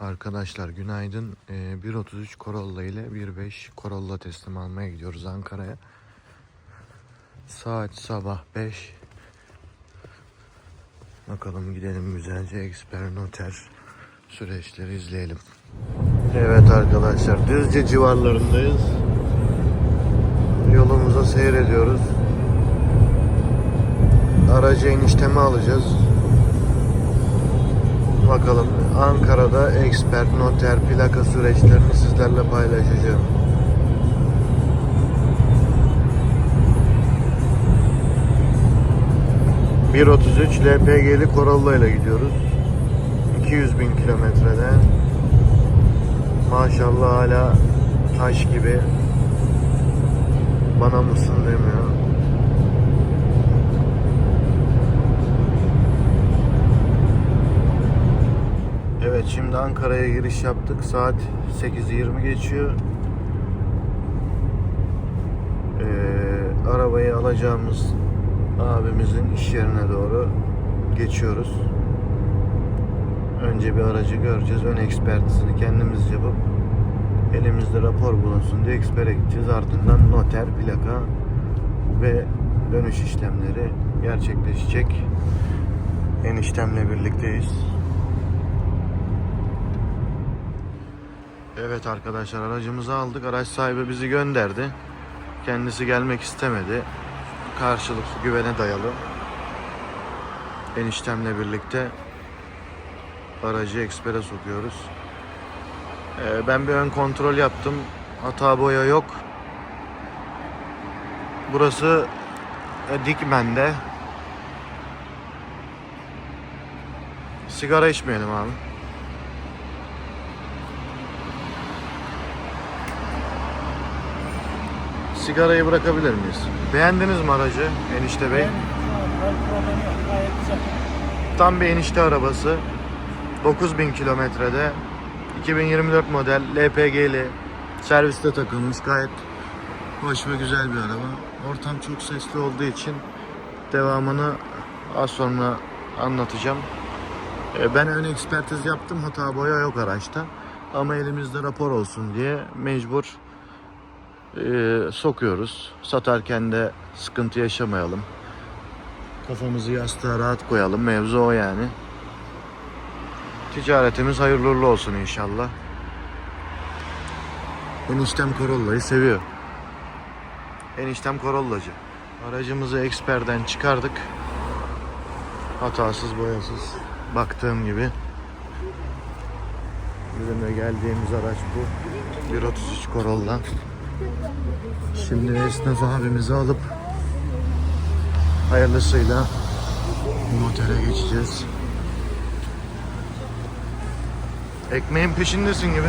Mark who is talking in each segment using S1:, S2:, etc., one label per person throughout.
S1: Arkadaşlar günaydın. Ee, 1.33 Corolla ile 1.5 Corolla teslim almaya gidiyoruz Ankara'ya. Saat sabah 5. Bakalım gidelim güzelce eksper noter süreçleri izleyelim. Evet arkadaşlar Düzce civarlarındayız. Yolumuza seyrediyoruz. Aracı enişteme alacağız. Bakalım Ankara'da expert, noter, plaka süreçlerini sizlerle paylaşacağım. ...1.33 LPG'li Corolla ile gidiyoruz. 200 bin kilometrede. Maşallah hala taş gibi. Bana mısın demiyor. Evet şimdi Ankara'ya giriş yaptık. Saat 8.20 geçiyor. Ee, arabayı alacağımız abimizin iş yerine doğru geçiyoruz. Önce bir aracı göreceğiz. Ön ekspertizini kendimiz yapıp elimizde rapor bulunsun diye ekspere gideceğiz. Ardından noter, plaka ve dönüş işlemleri gerçekleşecek. Eniştemle birlikteyiz. Evet arkadaşlar aracımızı aldık. Araç sahibi bizi gönderdi. Kendisi gelmek istemedi. Karşılıklı güvene dayalı. Eniştemle birlikte aracı ekspere sokuyoruz. Ee, ben bir ön kontrol yaptım. Hata boya yok. Burası e, Dikmen'de. Sigara içmeyelim abi. Sigarayı bırakabilir miyiz? Beğendiniz mi aracı enişte bey? Tam bir enişte arabası. 9000 kilometrede. 2024 model LPG'li. Serviste takılmış gayet hoş ve güzel bir araba. Ortam çok sesli olduğu için devamını az sonra anlatacağım. Ee, Ben ön ekspertiz yaptım. Hata boya yok araçta. Ama elimizde rapor olsun diye mecbur e, sokuyoruz. Satarken de sıkıntı yaşamayalım. Kafamızı yastığa rahat koyalım. Mevzu o yani. Ticaretimiz hayırlı olsun inşallah. Eniştem Corolla'yı seviyor. Eniştem Corolla'cı. Aracımızı eksperden çıkardık. Hatasız boyasız. Baktığım gibi. De geldiğimiz araç bu. 1.33 Corolla. Şimdi esnaf abimizi alıp hayırlısıyla notere geçeceğiz. Ekmeğin peşindesin gibi.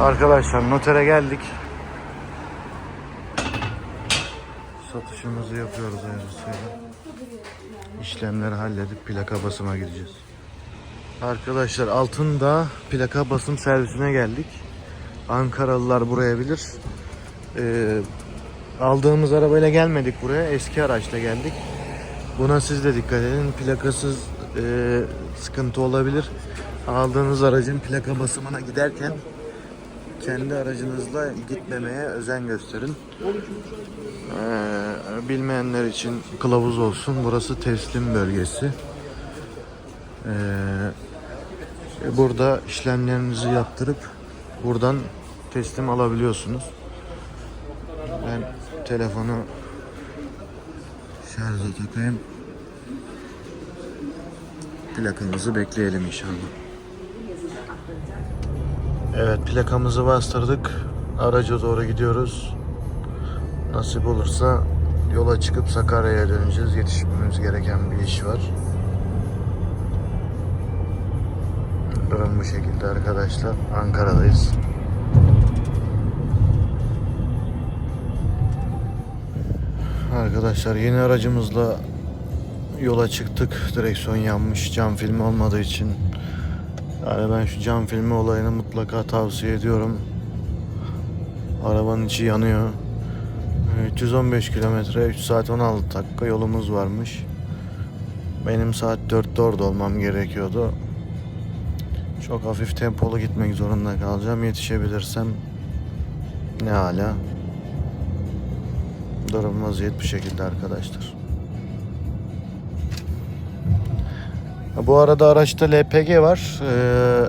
S1: Arkadaşlar notere geldik. Satışımızı yapıyoruz hayırlısıyla. İşlemleri halledip plaka basıma gideceğiz. Arkadaşlar altında plaka basım servisine geldik. Ankaralılar buraya bilir. Ee, aldığımız arabayla gelmedik buraya. Eski araçla geldik. Buna siz de dikkat edin. Plakasız e, sıkıntı olabilir. Aldığınız aracın plaka basımına giderken kendi aracınızla gitmemeye özen gösterin. Ee, bilmeyenler için kılavuz olsun. Burası teslim bölgesi. Ee, burada işlemlerinizi yaptırıp buradan teslim alabiliyorsunuz. Ben telefonu şarja takayım. Plakamızı bekleyelim inşallah. Evet plakamızı bastırdık. Araca doğru gidiyoruz. Nasip olursa yola çıkıp Sakarya'ya döneceğiz. Yetişmemiz gereken bir iş var. Durum bu şekilde arkadaşlar. Ankara'dayız. Arkadaşlar yeni aracımızla yola çıktık. Direksiyon yanmış. Cam filmi olmadığı için. Yani ben şu cam filmi olayını mutlaka tavsiye ediyorum. Arabanın içi yanıyor. 315 kilometre 3 saat 16 dakika yolumuz varmış. Benim saat 4'te orada olmam gerekiyordu. Çok hafif tempolu gitmek zorunda kalacağım. Yetişebilirsem ne hala durum vaziyet bu şekilde arkadaşlar. Bu arada araçta LPG var. Ee,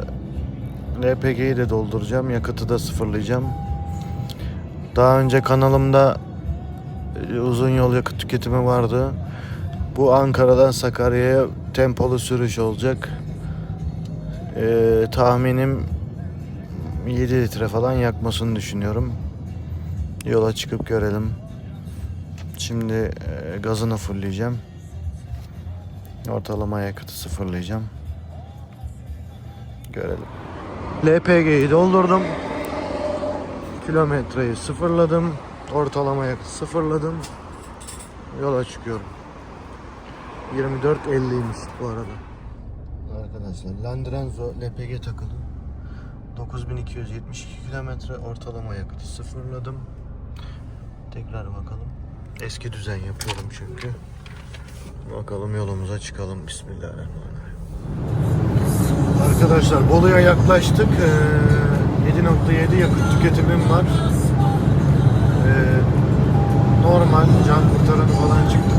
S1: LPG'yi de dolduracağım. Yakıtı da sıfırlayacağım. Daha önce kanalımda uzun yol yakıt tüketimi vardı. Bu Ankara'dan Sakarya'ya tempolu sürüş olacak. Ee, tahminim 7 litre falan yakmasını düşünüyorum. Yola çıkıp görelim. Şimdi e, gazını fulleyeceğim. Ortalama yakıtı sıfırlayacağım. Görelim. LPG'yi doldurdum. Kilometreyi sıfırladım. Ortalama yakıt sıfırladım. Yola çıkıyorum. 24.50'ymiş bu arada. Arkadaşlar Landrenzo LPG takılı 9272 kilometre ortalama yakıtı sıfırladım. Tekrar bakalım. Eski düzen yapıyorum çünkü. Bakalım yolumuza çıkalım. Bismillahirrahmanirrahim. Arkadaşlar Bolu'ya yaklaştık. Ee, 7.7 yakıt tüketimim var. Ee, normal can kurtaranı falan çıktı.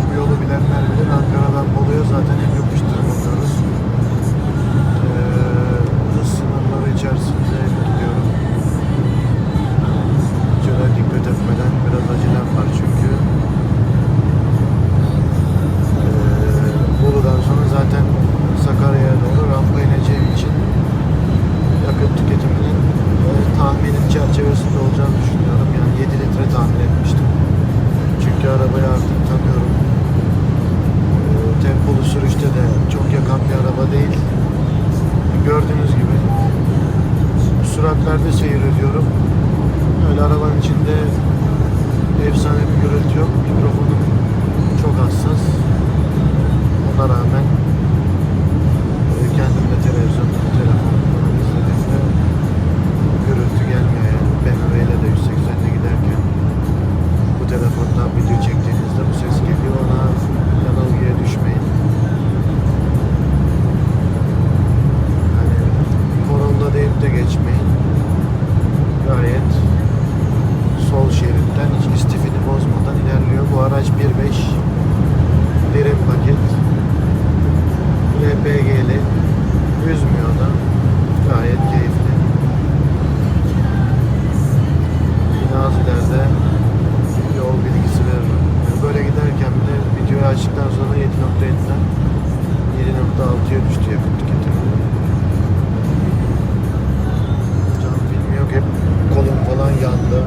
S1: ediyorum. açtıktan sonra 7.7'den 7.6'ya düştü yakıt tüketimi. Can bilmiyor hep kolum falan yandı.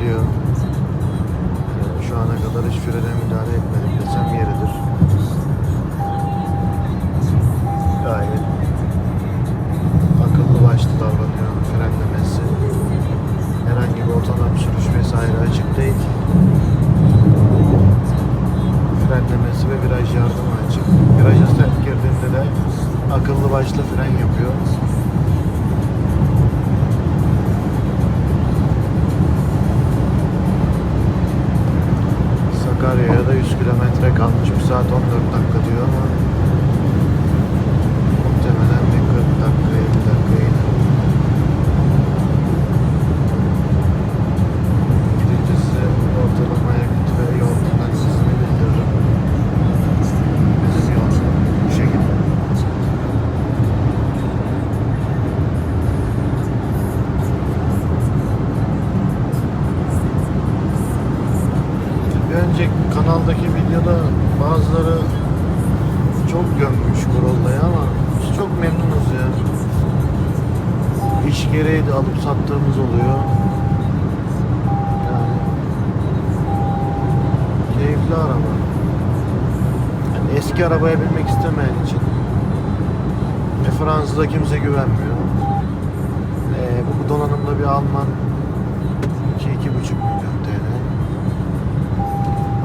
S1: gidiyor. Ee, şu ana kadar hiç freden kanaldaki videoda bazıları çok gömmüş Corolla'yı ama biz çok memnunuz ya. İş gereği de alıp sattığımız oluyor. Yani keyifli araba. Yani eski arabaya binmek istemeyen için. E, Fransa'da kimse güvenmiyor. E, bu donanımda bir Alman 2-2,5 milyon TL.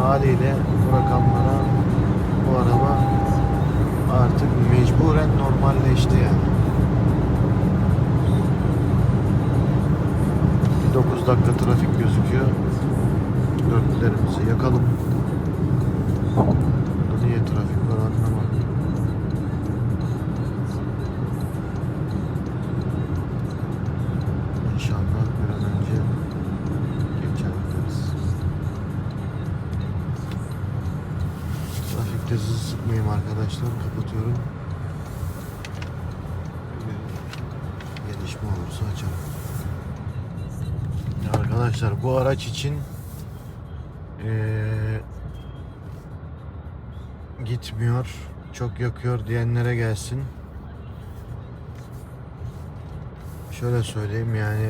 S1: Haliyle bu rakamlara bu araba artık mecburen normalleşti yani. Bir 9 dakika trafik gözüküyor. Dörtlerimizi yakalım. Arkadaşlar. Kapatıyorum. Gelişme olursa açarım. Arkadaşlar bu araç için eee, gitmiyor, çok yakıyor diyenlere gelsin. Şöyle söyleyeyim yani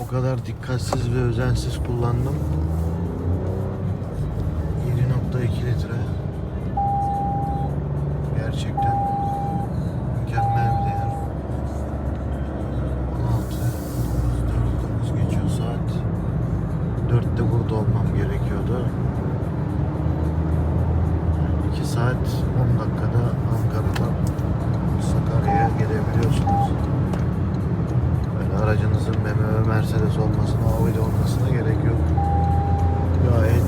S1: o kadar dikkatsiz ve özensiz kullandım. 7.2 litre. Gerçekten mükemmel bir değer. 16, 9, 9 geçiyor saat. 4'te burada olmam gerekiyordu. 2 saat 10 dakikada Ankara'dan Sakarya'ya gelebiliyorsunuz. Böyle aracınızın BMW, Mercedes olmasına, Audi olmasına gerek yok. Gayet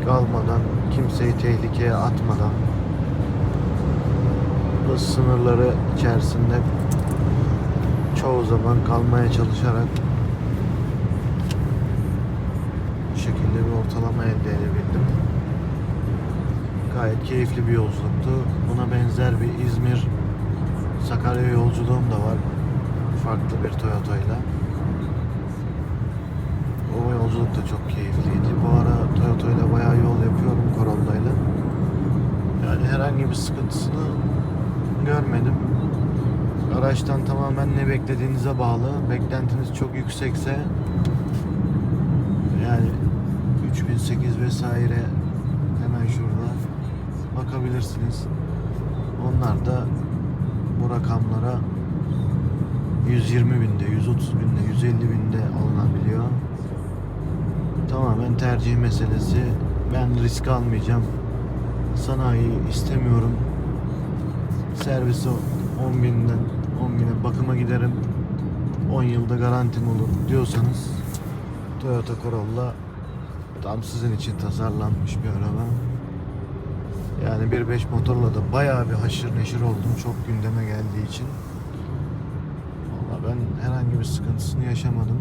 S1: risk almadan, kimseyi tehlikeye atmadan hız sınırları içerisinde çoğu zaman kalmaya çalışarak bu şekilde bir ortalama elde edebildim. Gayet keyifli bir yolculuktu. Buna benzer bir İzmir Sakarya yolculuğum da var. Farklı bir Toyota ile. O yolculuk da çok keyifliydi. Bu ara Toyota ile bayağı yol yapıyorum Corolla ile. Yani herhangi bir sıkıntısını görmedim. Araçtan tamamen ne beklediğinize bağlı. Beklentiniz çok yüksekse yani 3008 vesaire hemen şurada bakabilirsiniz. Onlar da bu rakamlara 120 binde, 130 binde, 150 binde alınabiliyor. Tamamen tercih meselesi. Ben risk almayacağım. Sanayi istemiyorum. Servise 10 binden 10 bine bakıma giderim. 10 yılda garantim olur diyorsanız Toyota Corolla tam sizin için tasarlanmış bir araba. Yani 1.5 motorla da bayağı bir haşır neşir oldum çok gündeme geldiği için. Valla ben herhangi bir sıkıntısını yaşamadım.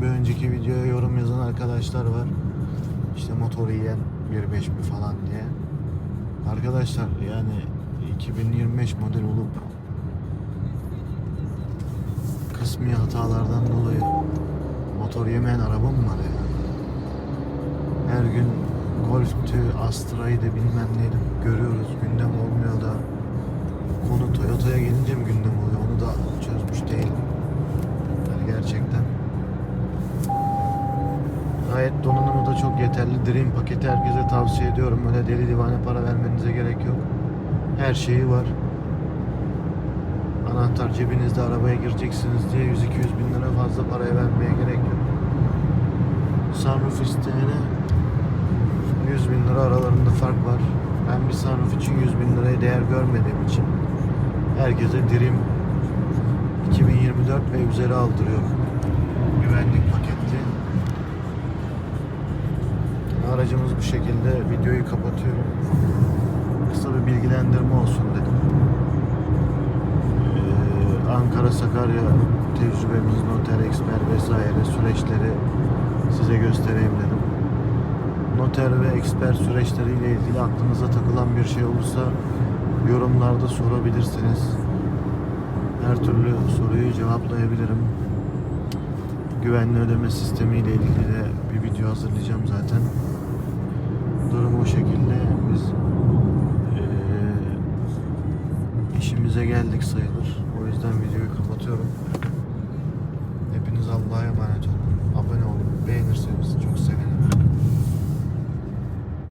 S1: Bir önceki videoya yorum yazan arkadaşlar var. İşte motoru yiyen 1.5 mi falan diye. Arkadaşlar yani 2025 model olup kısmi hatalardan dolayı motor yemeyen araba mı var ya? Her gün Golf'tü, Astra'yı da bilmem neydi görüyoruz. Gündem olmuyor da konu Toyota'ya gelince mi gündem oluyor? Onu da çözmüş değil. Yani gerçekten. Gayet donanımı da çok yeterli. Dream paketi herkese tavsiye ediyorum. Öyle deli divane para vermenize gerek yok. Her şeyi var. Anahtar cebinizde arabaya gireceksiniz diye 100-200 bin lira fazla paraya vermeye gerek yok. Sunroof isteyene 100 bin lira aralarında fark var. Ben bir sunroof için 100 bin liraya değer görmediğim için herkese Dream 2024 ve üzeri aldırıyorum. Güvenlik paketli. Aracımız bu şekilde. Videoyu kapatıyorum. Kısa bir bilgilendirme olsun dedim. Ee, Ankara Sakarya tecrübemiz, noter, eksper vesaire süreçleri size göstereyim dedim. Noter ve eksper süreçleriyle ilgili aklınıza takılan bir şey olursa yorumlarda sorabilirsiniz. Her türlü soruyu cevaplayabilirim. Güvenli ödeme sistemi ile ilgili de bir video hazırlayacağım zaten. Durum o şekilde. Biz eee, işimize geldik sayılır. O yüzden videoyu kapatıyorum.